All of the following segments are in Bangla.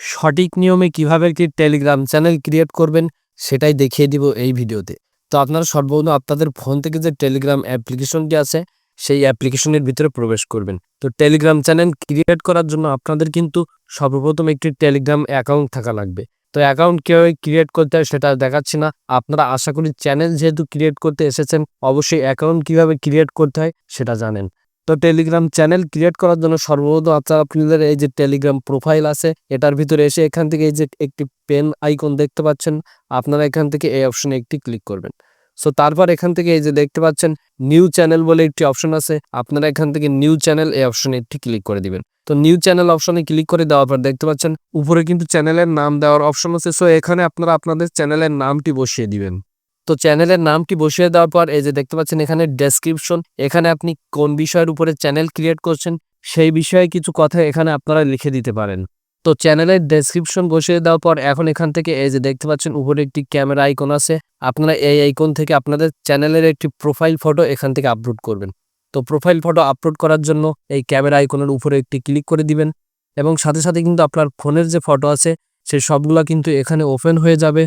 সঠিক নিয়মে কীভাবে একটি টেলিগ্রাম চ্যানেল ক্রিয়েট করবেন, সেটাই দেখিয়ে দিব এই ভিডিওতে। তো আপনারা সর্বপ্রথম আপনাদের ফোন থেকে যে টেলিগ্রাম অ্যাপ্লিকেশনটি আছে, সেই অ্যাপ্লিকেশনের ভিতরে প্রবেশ করবেন। তো টেলিগ্রাম চ্যানেল ক্রিয়েট করার জন্য আপনাদের কিন্তু সর্বপ্রথম একটি টেলিগ্রাম অ্যাকাউন্ট থাকা লাগবে। তো অ্যাকাউন্ট কীভাবে ক্রিয়েট করতে হয় সেটা দেখাচ্ছি না। আপনারা আশা করি চ্যানেল যেহেতু ক্রিয়েট করতে এসেছেন, অবশ্যই অ্যাকাউন্ট কীভাবে ক্রিয়েট করতে হয় সেটা জানেন। তো টেলিগ্রাম চ্যানেল ক্রিয়েট করার জন্য সর্বপ্রথম আপনারা আপনাদের এই যে টেলিগ্রাম প্রোফাইল আছে, এটার ভিতরে এসে এখান থেকে এই যে একটি পেন আইকন দেখতে পাচ্ছেন, আপনারা এখান থেকে এই অপশনে একটি ক্লিক করবেন। সো তারপর এখান থেকে এই যে দেখতে পাচ্ছেন নিউ চ্যানেল বলে একটি অপশন আছে, আপনারা এখান থেকে নিউ চ্যানেল এই অপশনে একটি ক্লিক করে দিবেন। তো নিউ চ্যানেল অপশনে ক্লিক করে দেওয়ার পর দেখতে পাচ্ছেন, উপরে কিন্তু চ্যানেলের নাম দেওয়ার অপশন আছে। সো এখানে আপনারা আপনাদের চ্যানেলের নামটি বসিয়ে দিবেন। তো চ্যানেলের নামটি বসিয়ে দেওয়ার পর, এই যে দেখতে পাচ্ছেন এখানে ডেসক্রিপশন এখানে আপনি কোন বিষয়ের উপরে চ্যানেল ক্রিয়েট করছেন, সেই বিষয়ে কিছু কথা এখানে আপনারা লিখে দিতে পারেন। তো চ্যানেলের ডেসক্রিপশন বসিয়ে দেওয়ার পর, এখন এখান থেকে এই যে দেখতে পাচ্ছেন, উপরে একটি ক্যামেরা আইকন আছে, আপনারা এই আইকন থেকে আপনাদের চ্যানেলের একটি প্রোফাইল ফটো এখান থেকে আপলোড করবেন। তো প্রোফাইল ফটো আপলোড করার জন্য এই ক্যামেরা আইকনের উপরে একটি ক্লিক করে দিবেন, এবং সাথে সাথে কিন্তু আপনার ফোনের যে ফটো আছে সেই সবগুলা কিন্তু এখানে ওপেন হয়ে যাবে।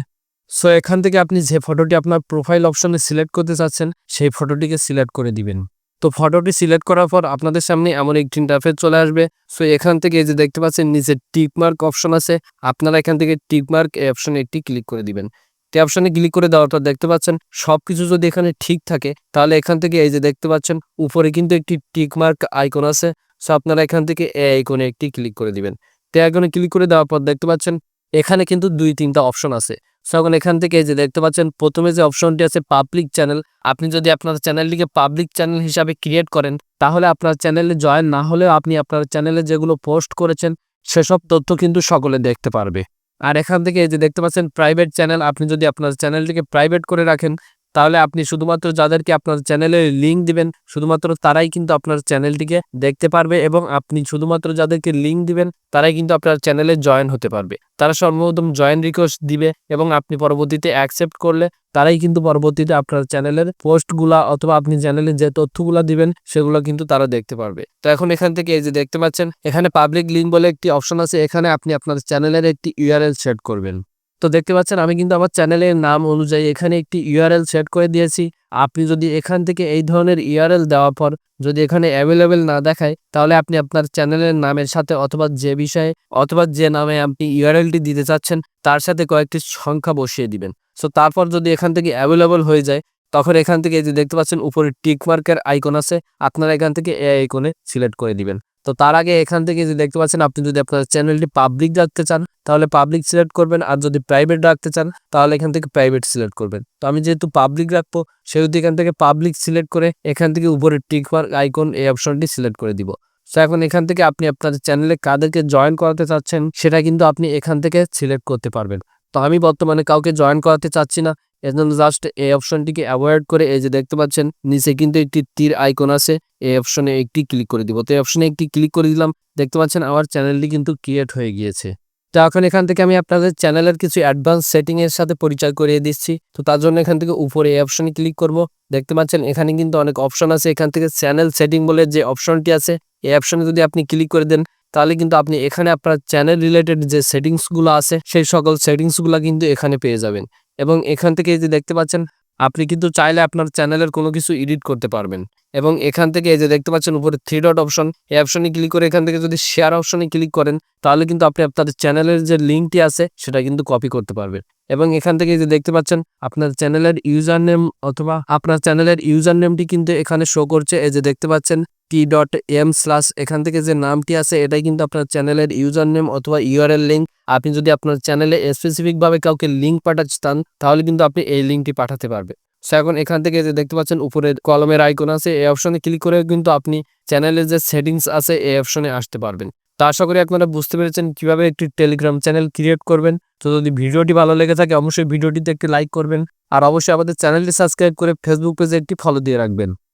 সো এখান থেকে আপনি যে ফটোটি আপনার প্রোফাইল অপশনে সিলেক্ট করতে চাচ্ছেন, সেই ফটোটিকে সিলেক্ট করে দিবেন। তো ফটোটি সিলেক্ট করার পর আপনাদের সামনে এমন একটি ইন্টারফেস চলে আসবে। সো এখান থেকে এই যে দেখতে পাচ্ছেন, নিচে টিকমার্ক অপশন আছে। আপনারা এখান থেকে টিকমার্ক এই অপশনে একটি ক্লিক করে দিবেন। তে অপশনে ক্লিক করে দেওয়ার পর দেখতে পাচ্ছেন সব কিছু যদি এখানে ঠিক থাকে, তাহলে এখান থেকে এই যে দেখতে পাচ্ছেন, উপরে কিন্তু একটি টিকমার্ক আইকন আছে। সো আপনারা এখান থেকে এই আইকনে একটি ক্লিক করে দিবেন। তে আইকনে ক্লিক করে দেওয়ার পর দেখতে পাচ্ছেন এখানে কিন্তু দুই তিনটা অপশন আছে। সকল এখান থেকে যে দেখতে পাচ্ছেন, প্রথমে যে অপশনটি আছে পাবলিক চ্যানেল আপনি যদি আপনার চ্যানেলটিকে পাবলিক চ্যানেল হিসাবে ক্রিয়েট করেন, তাহলে আপনার চ্যানেলে জয়েন না হলেও আপনি আপনার চ্যানেলে যেগুলো পোস্ট করেছেন, সেসব তথ্য কিন্তু সকলে দেখতে পারবে। আর এখান থেকে যে দেখতে পাচ্ছেন প্রাইভেট চ্যানেল আপনি যদি আপনার চ্যানেলটিকে প্রাইভেট করে রাখেন তাহলে আপনি শুধুমাত্র যাদেরকে আপনার চ্যানেলে লিঙ্ক দিবেন, শুধুমাত্র তারাই কিন্তু আপনার চ্যানেলটিকে দেখতে পারবে এবং আপনি শুধুমাত্র যাদেরকে লিঙ্ক দিবেন, তারাই কিন্তু আপনার চ্যানেলে জয়েন হতে পারবে। তারা সর্বপ্রথম জয়েন রিকোয়েস্ট দিবে এবং আপনি পরবর্তীতে অ্যাকসেপ্ট করলে তারাই কিন্তু পরবর্তীতে আপনার চ্যানেলের পোস্টগুলা অথবা আপনি চ্যানেলে যে তথ্যগুলা দিবেন, সেগুলো কিন্তু তারা দেখতে পারবে। তো এখন এখান থেকে এই যে দেখতে পাচ্ছেন, এখানে পাবলিক লিঙ্ক বলে একটি অপশন আছে, এখানে আপনি আপনার চ্যানেলের একটি ইউআরএল সেট করবেন। তো দেখতে পাচ্ছেন, আমি কিন্তু আমার চ্যানেলের নাম অনুযায়ী এখানে একটি ইউআরএল সেট করে দিয়েছি। আপনি যদি এখান থেকে এই ধরনের ইউআরএল দেওয়ার পর যদি এখানে অ্যাভেলেবেল না দেখায়, তাহলে আপনি আপনার চ্যানেলের নামের সাথে অথবা যে বিষয়ে অথবা যে নামে আপনি ইউআরএলটি দিতে চাচ্ছেন, তার সাথে কয়েকটি সংখ্যা বসিয়ে দিবেন। সো তারপর যদি এখান থেকে অ্যাভেলেবল হয়ে যায়, তখন এখান থেকে যে দেখতে পাচ্ছেন, উপরে টিক মার্কের আইকন আছে, আপনারা এখান থেকে এই আইকনে সিলেক্ট করে দিবেন। তো তার আগে এখান থেকে যে দেখতে পাচ্ছেন, আপনি যদি আপনার চ্যানেলটি পাবলিক রাখতে চান, তাহলে পাবলিক সিলেক্ট করবেন আর যদি প্রাইভেট রাখতে চান, তাহলে এখান থেকে প্রাইভেট সিলেক্ট করবেন। তো আমি যেহেতু পাবলিক রাখব, সেহেতু এখান থেকে পাবলিক সিলেক্ট করে এখান থেকে উপরে টিকমার্ক আইকন এই অপশনটি সিলেক্ট করে দিব। সো এখন এখান থেকে আপনি আপনার চ্যানেলে কাদেরকে জয়েন করাতে চাচ্ছেন, সেটা কিন্তু আপনি এখান থেকে সিলেক্ট করতে পারবেন। তো আমি বর্তমানে কাউকে জয়েন করাতে চাচ্ছি না এর জন্য জাস্ট এই অপশনটিকে অ্যাভয়েড করে এই যে দেখতে পাচ্ছেন, নিচে কিন্তু একটি তীর আইকন আছে এই অপশনে একটি ক্লিক করে দিব। তো এই অপশনে একটি ক্লিক করে দিলাম, দেখতে পাচ্ছেন আমার চ্যানেলটি কিন্তু ক্রিয়েট হয়ে গিয়েছে। তো এখন এখান থেকে আমি আপনাদের চ্যানেলের কিছু অ্যাডভান্স সেটিং এর সাথে পরিচয় করিয়ে দিচ্ছি। তো তার জন্য এখান থেকে উপরে এই অপশনে ক্লিক করব। দেখতে পাচ্ছেন, এখানে কিন্তু অনেক অপশন আছে। এখান থেকে চ্যানেল সেটিং বলে যে অপশনটি আছে, এই অপশনে যদি আপনি ক্লিক করে দেন, তাহলে কিন্তু আপনি এখানে আপনার চ্যানেল রিলেটেড যে সেটিংসগুলো আছে, সেই সকল সেটিংসগুলো কিন্তু এখানে পেয়ে যাবেন। এবং এখান থেকে এই যে দেখতে পাচ্ছেন, আপনি কিন্তু চাইলে আপনার চ্যানেলের কোনো কিছু এডিট করতে পারবেন। এবং এখান থেকে এই যে দেখতে পাচ্ছেন, উপরে থ্রি ডট অপশন এই অপশনে ক্লিক করে এখান থেকে যদি শেয়ার অপশনে ক্লিক করেন, তাহলে কিন্তু আপনি আপনাদের চ্যানেলের যে লিঙ্কটি আছে, সেটা কিন্তু কপি করতে পারবেন। এবং এখান থেকে যে দেখতে পাচ্ছেন, আপনার চ্যানেলের ইউজার নেম অথবা আপনার চ্যানেলের ইউজার নেমটি কিন্তু এখানে শো করছে। এই যে দেখতে পাচ্ছেন টি ডট এম স্ল্যাশ এখান থেকে যে নামটি আছে, এটাই কিন্তু আপনার চ্যানেলের ইউজার নেম অথবা ইউআরএল লিঙ্ক আপনি যদি আপনার চ্যানেলে স্পেসিফিকভাবে কাউকে লিঙ্ক পাঠাতে চান, তাহলে কিন্তু আপনি এই লিঙ্কটি পাঠাতে পারবে সো এখন এখান থেকে যে দেখতে পাচ্ছেন উপরে কলমের আইকন আছে, এই অপশনে ক্লিক করে কিন্তু আপনি চ্যানেলের যে সেটিংস আছে, এই অপশনে আসতে পারবেন। তো আশা করি আপনারা বুঝতে পেরেছেন কীভাবে একটি টেলিগ্রাম চ্যানেল ক্রিয়েট করবেন। তো যদি ভিডিওটি ভালো লেগে থাকে, অবশ্যই ভিডিওটিতে একটি লাইক করবেন। আর অবশ্যই আমাদের চ্যানেলটি সাবস্ক্রাইব করে ফেসবুক পেজে একটি ফলো দিয়ে রাখবেন।